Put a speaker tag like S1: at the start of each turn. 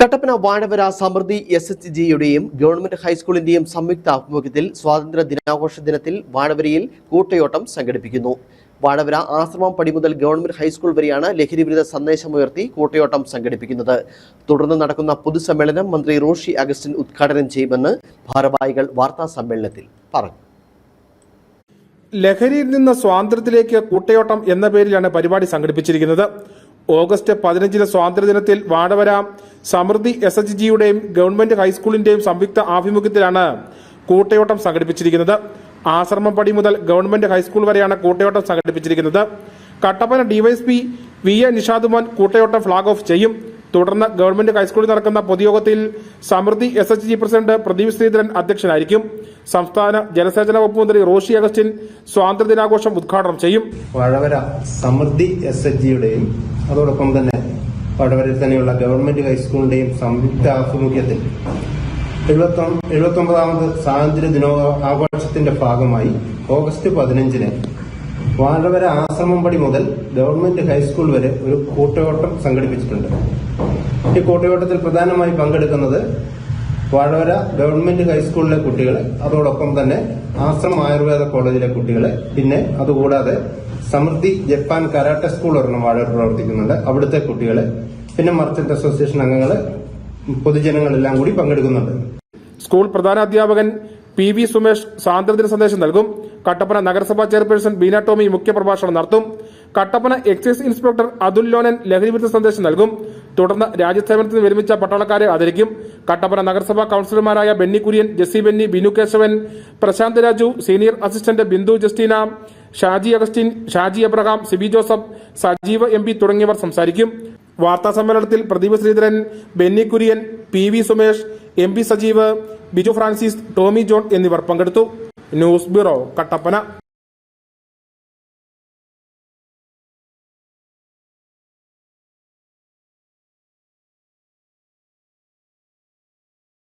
S1: Kattappana Vazhavara Samruddhi S H ജിയുടെയും government ഹൈസ്കൂളിന്റെയും സംയുക്ത ആഭിമുഖ്യത്തിൽ സ്വാതന്ത്ര്യ ദിനാഘോഷ ദിനത്തിൽ വാഴവരയിൽ കൂട്ടയോട്ടം സംഘടിപ്പിക്കുന്നു. വാഴവര ആശ്രമം പടി മുതൽ ഗവൺമെന്റ് ഹൈസ്കൂൾ വരെയാണ് ലഹരിവിരുദ്ധ സന്ദേശമുയർത്തി കൂട്ടയോട്ടം സംഘടിപ്പിക്കുന്നത്. തുടർന്ന് നടക്കുന്ന പൊതുസമ്മേളനം മന്ത്രി റോഷി അഗസ്റ്റിൻ ഉദ്ഘാടനം ചെയ്യുമെന്ന് ഭാരവാഹികൾ വാർത്താ സമ്മേളനത്തിൽ പറഞ്ഞു.
S2: ലഹരിയിൽ നിന്ന് സ്വാതന്ത്ര്യത്തിലേക്ക് കൂട്ടയോട്ടം എന്ന പേരിലാണ് പരിപാടി സംഘടിപ്പിച്ചിരിക്കുന്നത്. ഓഗസ്റ്റ് പതിനഞ്ചിന് സ്വാതന്ത്ര്യദിനത്തിൽ വാടവര സമൃദ്ധി എസ് എച്ച് ജിയുടെയും ഗവൺമെന്റ് ഹൈസ്കൂളിന്റെയും സംയുക്ത ആഭിമുഖ്യത്തിലാണ് കൂട്ടയോട്ടം സംഘടിപ്പിച്ചിരിക്കുന്നത്. ആശ്രമം പടി മുതൽ ഗവൺമെന്റ് ഹൈസ്കൂൾ വരെയാണ് കൂട്ടയോട്ടം സംഘടിപ്പിച്ചിരിക്കുന്നത്. Kattappana DYSP V A Nishadumon കൂട്ടയോട്ടം flag off ചെയ്യും. തുടർന്ന് ഗവൺമെന്റ് ഹൈസ്കൂളിൽ നടക്കുന്ന പൊതുയോഗത്തിൽ Samruddhi S H G president Pradeep Sreedharan അധ്യക്ഷനായിരിക്കും. സംസ്ഥാന ജലസേചന വകുപ്പ് മന്ത്രി റോഷി അഗസ്റ്റിൻ സ്വാതന്ത്ര്യദിനാഘോഷം ഉദ്ഘാടനം ചെയ്യും.
S3: വഴവര സമൃദ്ധി എസ് എച്ച് ജിയുടെയും അതോടൊപ്പം തന്നെ വടവരയിൽ തന്നെയുള്ള ഗവൺമെന്റ് ഹൈസ്കൂളിന്റെയും സംയുക്ത ആഭിമുഖ്യത്തിൽ എഴുപത്തൊമ്പതാമത് സ്വാതന്ത്ര്യ ദിനോ ആഘോഷത്തിന്റെ ഭാഗമായി ഓഗസ്റ്റ് പതിനഞ്ചിന് വാഴവര ആശ്രമം പടി മുതൽ ഗവൺമെന്റ് ഹൈസ്കൂൾ വരെ ഒരു കൂട്ടയോട്ടം സംഘടിപ്പിച്ചിട്ടുണ്ട്. ഈ കൂട്ടയോട്ടത്തിൽ പ്രധാനമായി പങ്കെടുക്കുന്നത് വാഴവര ഗവൺമെന്റ് ഹൈസ്കൂളിലെ കുട്ടികൾ അതോടൊപ്പം തന്നെ ആശ്രം ആയുർവേദ കോളേജിലെ കുട്ടികൾ പിന്നെ അതുകൂടാതെ സമൃദ്ധി ജപ്പാൻ കരാട്ടെ സ്കൂൾ ഒരെണ്ണം വാഴവർ പ്രവർത്തിക്കുന്നുണ്ട്. അവിടുത്തെ കുട്ടികൾ പിന്നെ മർച്ചന്റ് അസോസിയേഷൻ അംഗങ്ങൾ പൊതുജനങ്ങളെല്ലാം കൂടി പങ്കെടുക്കുന്നുണ്ട്.
S2: സ്കൂൾ പ്രധാന അധ്യാപകൻ പി വി സുമേഷ് സ്വാതന്ത്ര്യദിന സന്ദേശം നൽകും. കട്ടപ്പന നഗരസഭാ ചെയർപേഴ്സൺ ബീന ടോമി മുഖ്യപ്രഭാഷണം നടത്തും. കട്ടപ്പന എക്സൈസ് ഇൻസ്പെക്ടർ അതുൽ ലോനൻ ലഹരിവിരുദ്ധ സന്ദേശം നൽകും. തുടർന്ന് രാജ്യസേവനത്തിന് വിരമിച്ച പട്ടാളക്കാരെ ആദരിക്കും. കട്ടപ്പന നഗരസഭാ കൌൺസിലർമാരായ Benny Kurian Jessy Benny Binu Keshavan Prasanth Raju senior assistant Bindu Justina Shaji Augustine Shaji Abraham Siby Joseph Sajeeva M തുടങ്ങിയവർ സംസാരിക്കും. വാർത്താ സമ്മേളനത്തിൽ Pradeep Sreedharan Benny Kurian P V Sumesh M P Sajeev Biju Francis Tomy John എന്നിവർ പങ്കെടുത്തു. News bureau Kattappana.